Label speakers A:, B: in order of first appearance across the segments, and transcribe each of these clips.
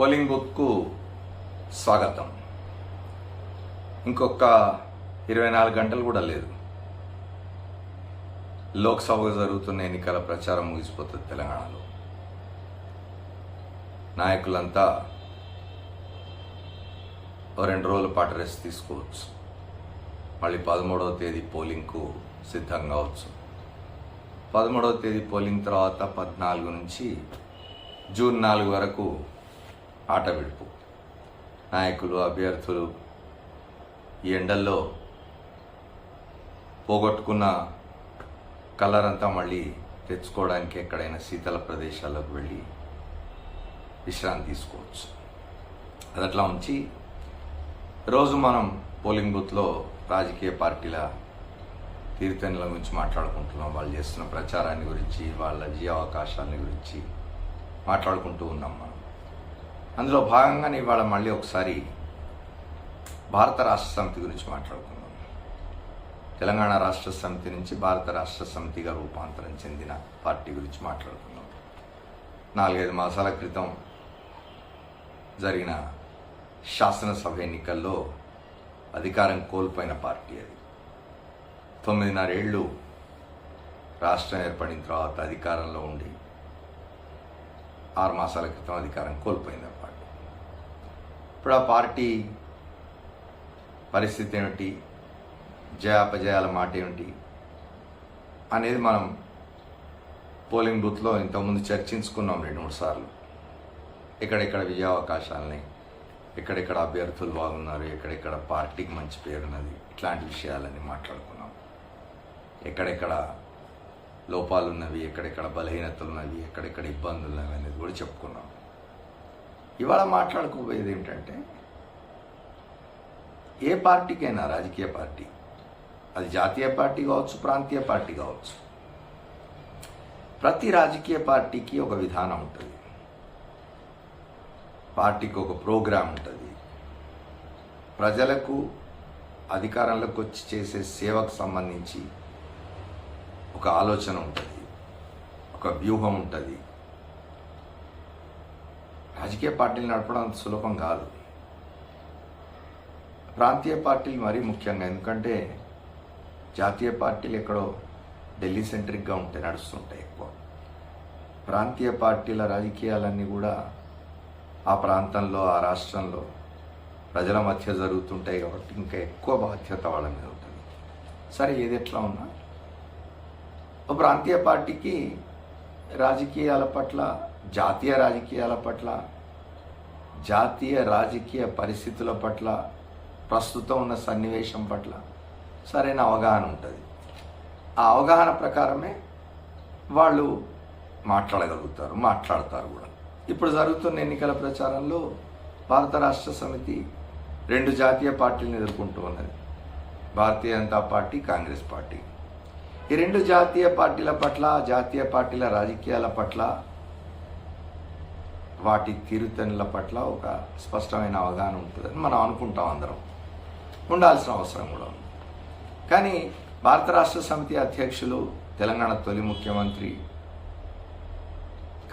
A: Polling బూత్కు స్వాగతం. ఇంకొక ఇరవై నాలుగు గంటలు కూడా లేదు. లోక్సభకు జరుగుతున్న ఎన్నికల ప్రచారం ముగిసిపోతుంది తెలంగాణలో. నాయకులంతా ఓ రెండు రోజుల పాటు రెస్ట్ తీసుకోవచ్చు. మళ్ళీ పదమూడవ తేదీ పోలింగ్కు సిద్ధం కావచ్చు పదమూడవ తేదీ పోలింగ్ తర్వాత పద్నాలుగు నుంచి జూన్ నాలుగు వరకు ఆట విడుపు. నాయకులు అభ్యర్థులు ఈ ఎండల్లో పోగొట్టుకున్న కలర్ అంతా మళ్ళీ తెచ్చుకోవడానికి ఎక్కడైనా శీతల ప్రదేశాలకు వెళ్ళి విశ్రాంతి తీసుకోవచ్చు. అది అట్లా ఉంచి రోజు మనం పోలింగ్ బూత్లో రాజకీయ పార్టీల తీర్థనుల గురించి మాట్లాడుకుంటున్నాం. వాళ్ళు చేస్తున్న ప్రచారాన్ని గురించి వాళ్ళ జీవ అవకాశాలని గురించి మాట్లాడుకుంటూ ఉన్నాం మనం. అందులో భాగంగానే ఇవాళ మళ్ళీ ఒకసారి భారత రాష్ట్ర సమితి గురించి మాట్లాడుకుందాం. తెలంగాణ రాష్ట్ర సమితి నుంచి భారత రాష్ట్ర సమితిగా రూపాంతరం చెందిన పార్టీ గురించి మాట్లాడుకుందాం. నాలుగైదు మాసాల క్రితం జరిగిన శాసనసభ ఎన్నికల్లో అధికారం కోల్పోయిన పార్టీ అది. తొమ్మిదిన్నరేళ్ళు రాష్ట్రం ఏర్పడిన తర్వాత అధికారంలో ఉండి ఆరు మాసాల క్రితం అధికారం కోల్పోయింది ఆ పార్టీ. ఇప్పుడు ఆ పార్టీ పరిస్థితి ఏమిటి? జయాపజయాల మాట ఏమిటి? అనేది మనం పోలింగ్ బూత్లో ఇంతకుముందు చర్చించుకున్నాం రెండు మూడు సార్లు. ఎక్కడెక్కడ విజయావకాశాలని ఎక్కడెక్కడ అభ్యర్థులు బాగున్నారు ఎక్కడెక్కడ పార్టీకి మంచి పేరున్నది ఇట్లాంటి విషయాలన్నీ మాట్లాడుకున్నాం. ఎక్కడెక్కడ లోపాలు ఉన్నవి ఎక్కడెక్కడ బలహీనతలు ఉన్నవి ఎక్కడెక్కడ ఇబ్బందులు ఉన్నవి అనేది కూడా చెప్పుకున్నాం. ఇవాళ మాట్లాడుకోబోయేది ఏంటంటే ఏ పార్టీకైనా రాజకీయ పార్టీ అది జాతీయ పార్టీ కావచ్చు ప్రాంతీయ పార్టీ కావచ్చు ప్రతి రాజకీయ పార్టీకి ఒక విధానం ఉంటుంది. పార్టీకి ఒక ప్రోగ్రాం ఉంటుంది. ప్రజలకు అధికారంలోకి వచ్చి చేసే సేవకు సంబంధించి ఒక ఆలోచన ఉంటుంది ఒక వ్యూహం ఉంటుంది. రాజకీయ పార్టీలు నడపడం అంత సులభం కాదు. ప్రాంతీయ పార్టీలు మరీ ముఖ్యంగా ఎందుకంటే జాతీయ పార్టీలు ఎక్కడో ఢిల్లీ సెంట్రిక్గా ఉంటాయి నడుస్తుంటాయి ఎక్కువ. ప్రాంతీయ పార్టీల రాజకీయాలన్నీ కూడా ఆ ప్రాంతంలో ఆ రాష్ట్రంలో ప్రజల మధ్య జరుగుతుంటాయి కాబట్టి ఇంకా ఎక్కువ బాధ్యత వాళ్ళ మీద ఉంటుంది. సరే ఏది ఎట్లా ఉన్నా ప్రాంతీయ పార్టీకి రాజకీయాల పట్ల జాతీయ రాజకీయాల పట్ల జాతీయ రాజకీయ పరిస్థితుల పట్ల ప్రస్తుతం ఉన్న సన్నివేశం పట్ల సరైన అవగాహన ఉంటుంది. ఆ అవగాహన ప్రకారమే వాళ్ళు మాట్లాడగలుగుతారు మాట్లాడతారు కూడా. ఇప్పుడు జరుగుతున్న ఎన్నికల ప్రచారంలో భారత రాష్ట్ర సమితి రెండు జాతీయ పార్టీలను ఎదుర్కొంటూ ఉన్నది. Bharatiya Janata party Congress party. ఈ రెండు జాతీయ పార్టీల పట్ల జాతీయ పార్టీల రాజకీయాల పట్ల వాటి తీరుతనుల పట్ల ఒక స్పష్టమైన అవగాహన ఉంటుందని మనం అనుకుంటాం అందరం. ఉండాల్సిన అవసరం కూడా ఉంది. కానీ భారత రాష్ట్ర సమితి అధ్యక్షులు తెలంగాణ తొలి ముఖ్యమంత్రి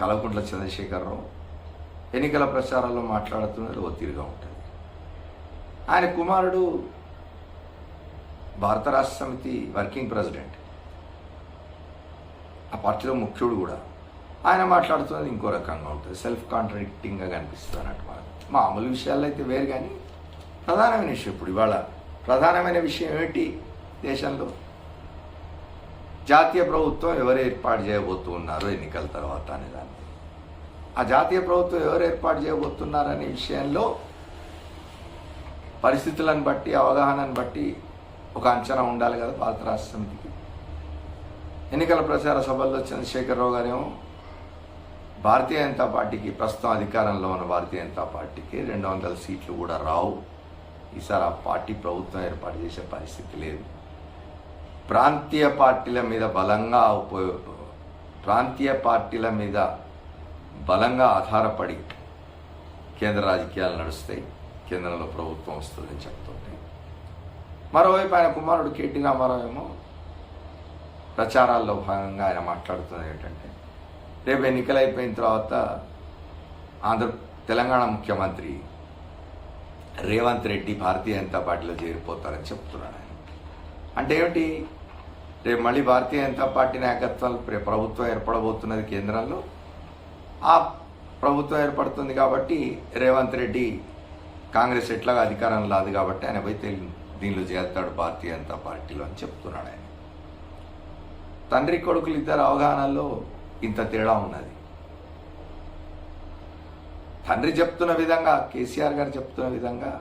A: కలకుంట్ల చంద్రశేఖరరావు ఎన్నికల ప్రచారాల్లో మాట్లాడుతున్నది ఒత్తిడిగా ఉంటుంది. ఆయన కుమారుడు భారత రాష్ట్ర సమితి వర్కింగ్ ప్రెసిడెంట్. ఆ పార్టీలో ముఖ్యుడు కూడా. ఆయన మాట్లాడుతున్నది ఇంకో రకంగా ఉంటుంది. సెల్ఫ్ కాంట్రడిక్టింగ్గా కనిపిస్తుంది అన్నట్టు మనకు మామూలు విషయాల్లో అయితే వేరు కానీ ప్రధానమైన విషయం ఇప్పుడు ఇవాళ ప్రధానమైన విషయం ఏమిటి దేశంలో? జాతీయ ప్రభుత్వం ఎవరు ఏర్పాటు చేయబోతూ ఉన్నారో ఎన్నికల తర్వాత అనే దాన్ని. ఆ జాతీయ ప్రభుత్వం ఎవరు ఏర్పాటు చేయబోతున్నారనే విషయంలో పరిస్థితులను బట్టి అవగాహనను బట్టి ఒక అంచనా ఉండాలి కదా భారత రాష్ట్ర సమితికి. ఎన్నికల ప్రచార సభల్లో చంద్రశేఖరరావు గారేమో భారతీయ జనతా పార్టీకి ప్రస్తుతం అధికారంలో ఉన్న భారతీయ జనతా పార్టీకి రెండు వందల సీట్లు కూడా రావు. ఈసారి ఆ పార్టీ ప్రభుత్వం ఏర్పాటు చేసే పరిస్థితి లేదు. ప్రాంతీయ పార్టీల మీద బలంగా ఉపయోగ ప్రాంతీయ పార్టీల మీద బలంగా ఆధారపడి కేంద్ర రాజకీయాలు నడుస్తాయి. కేంద్రంలో ప్రభుత్వం వస్తుందని చెప్తుంటాయి. మరోవైపు ఆయన కుమారుడు కేటీ రామారావు ఏమో ప్రచారాల్లో భాగంగా ఆయన మాట్లాడుతున్నది ఏంటంటే రేపు ఎన్నికలు అయిపోయిన తర్వాత ఆంధ్ర తెలంగాణ ముఖ్యమంత్రి రేవంత్ రెడ్డి భారతీయ జనతా పార్టీలో చేరిపోతారని చెప్తున్నాడు ఆయన. అంటే ఏమిటి? రేపు మళ్ళీ భారతీయ జనతా పార్టీ నాయకత్వాలు ప్రభుత్వం ఏర్పడబోతున్నది కేంద్రంలో ఆ ప్రభుత్వం ఏర్పడుతుంది కాబట్టి రేవంత్ రెడ్డి కాంగ్రెస్ ఎట్లాగా అధికారం రాదు కాబట్టి ఆయన పోయి దీనిలో చేస్తాడు భారతీయ జనతా పార్టీలో అని చెప్తున్నాడు ఆయన. తండ్రి కొడుకులు ఇద్దరు అవగాహనలో ఇంత తేడా ఉన్నది. తండ్రి చెప్తున్న విధంగా కేసీఆర్ గారు చెప్తున్న విధంగా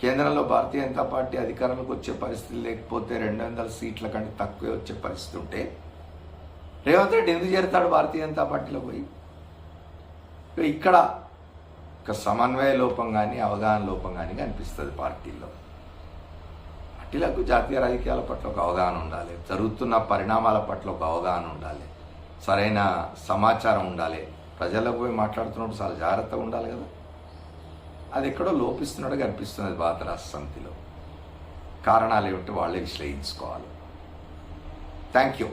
A: కేంద్రంలో భారతీయ జనతా పార్టీ అధికారంలోకి వచ్చే పరిస్థితి లేకపోతే రెండు వందల సీట్ల కంటే తక్కువే వచ్చే పరిస్థితి ఉంటే రేవంత్ రెడ్డి ఎందుకు చేరుతాడు భారతీయ జనతా పార్టీలో పోయి? ఇక్కడ ఒక సమన్వయ లోపం కానీ అవగాహన లోపం కానీ కనిపిస్తుంది పార్టీలో. పార్టీలకు జాతీయ రాజకీయాల పట్ల ఒక అవగాహన ఉండాలి. జరుగుతున్న పరిణామాల పట్ల ఒక అవగాహన ఉండాలి. సరైన సమాచారం ఉండాలి. ప్రజలకు పోయి మాట్లాడుతున్నప్పుడు చాలా జాగ్రత్తగా ఉండాలి కదా. అది ఎక్కడో లోపిస్తున్నట్టు కనిపిస్తున్నది భారత రాష్ట్ర సమితిలో. కారణాలు ఏమిటి వాళ్ళే విశ్లేషించుకోవాలి థ్యాంక్ యూ